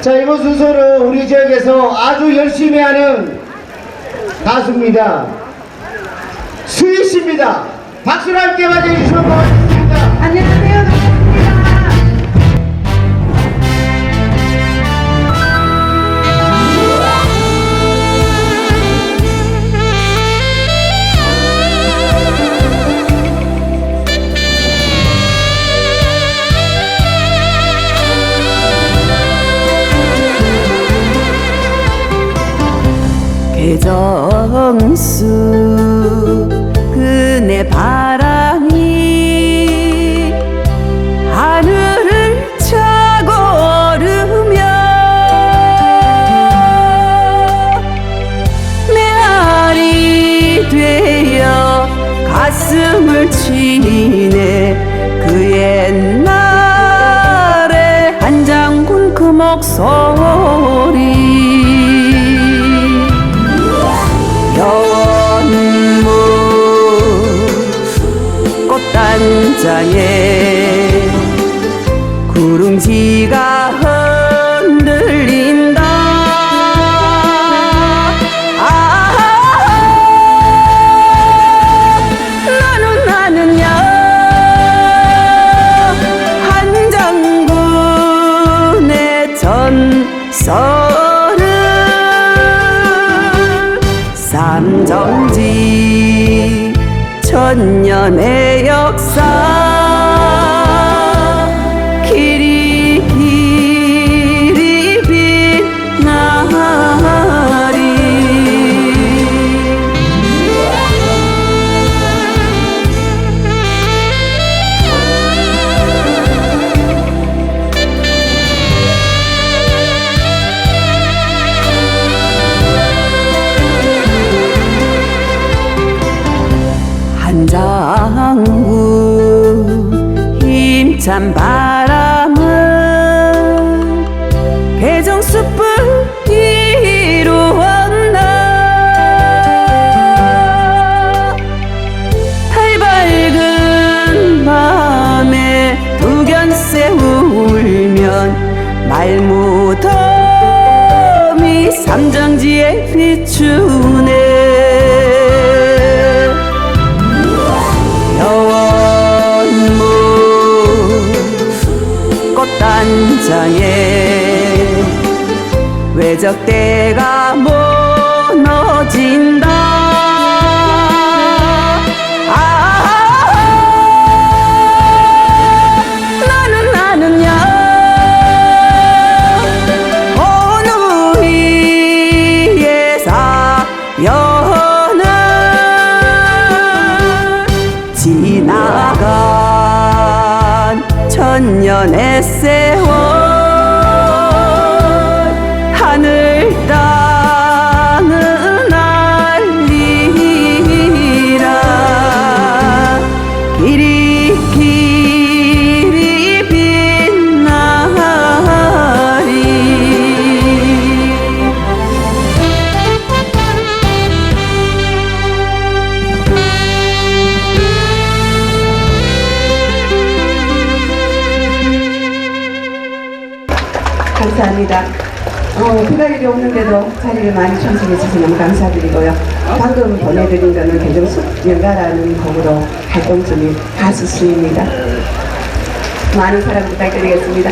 자, 이번 순서는 우리 지역에서 아주 열심히 하는 가수입니다. 수희 씨입니다. 박수를 함께 맞이해주시면 고맙습니다. 안녕하세요. 정수 그네 바람이 하늘을 차고 오르며 메아리 되어 가슴을 치네. 그 옛날에 한 장군 그 목소리 꽃단장에 구릉지가 천년의 역사 한장구 힘찬 바람은 개정숲을 이루었나. 달 밝은 밤에 두견새 울면 말무덤이 삼정지에 비추네 꽃단장에 외적대가 무너진다. 아 나는 나는야 어느 위에 사연을 지나간 천년의 세월 감사합니다. 어, 비가 일이 없는데도 자리를 많이 청소해 주셔서 너무 감사드리고요. 방금 보내드린 거는 개정숲 연가라는 곡으로 활동 중인 가수 수입니다. 많은 사랑 부탁드리겠습니다.